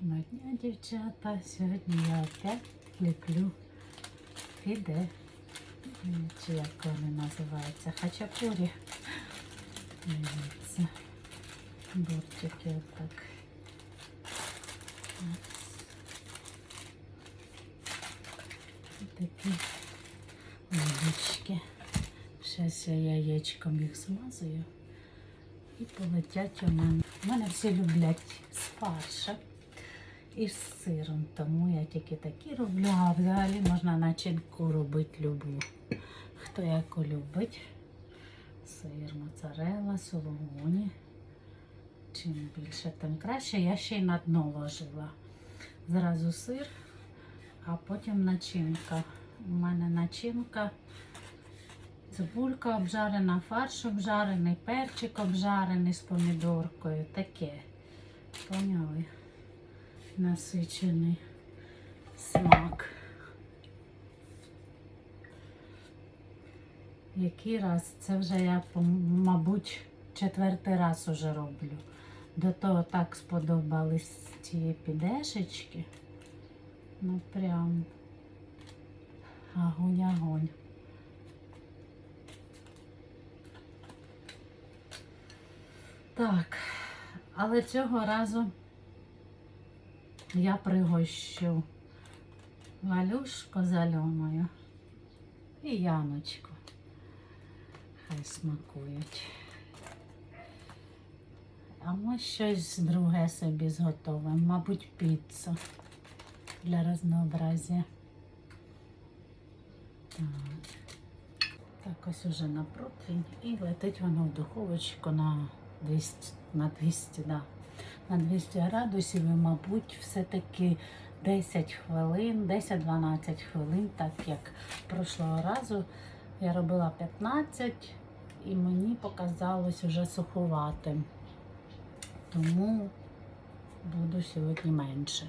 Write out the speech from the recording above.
Гарного дня, дівчата. Сьогодні я опять ліплю фіде. Чи як вони називаються? Хачапурі. Дивіться. Бортики отак. Ось. Такі лодочки. Зараз я яєчком їх змазую. І полетять у мене. У мене всі люблять з фаршем і з сиром, тому я тільки такі роблю, а взагалі можна начинку робити любу. Хто яку любить. Сир, моцарелла, сулугуні. Чим більше, тим краще. Я ще й на дно ложила. Зразу сир, а потім начинка. У мене начинка. Цибулька обжарена, фарш обжарений, перчик обжарений з помідоркою. Таке. Поняли? Насичений смак. Який раз? Це вже я, мабуть, четвертий раз уже роблю. До того так сподобались ці підешечки. Ну прям огонь-огонь. Так, але цього разу я пригощу Валюшку з Альоною і Яночку. Хай смакують. А ми щось друге собі зготовимо, мабуть, піцу для разнообразия. Так. Так, ось уже на противень і летить воно в духовочку на 200, на 200, да. На 200 градусів і, мабуть, все-таки 10 хвилин, 10-12 хвилин, так як прошлого разу я робила 15 і мені показалось вже сухувати. Тому буду сьогодні менше.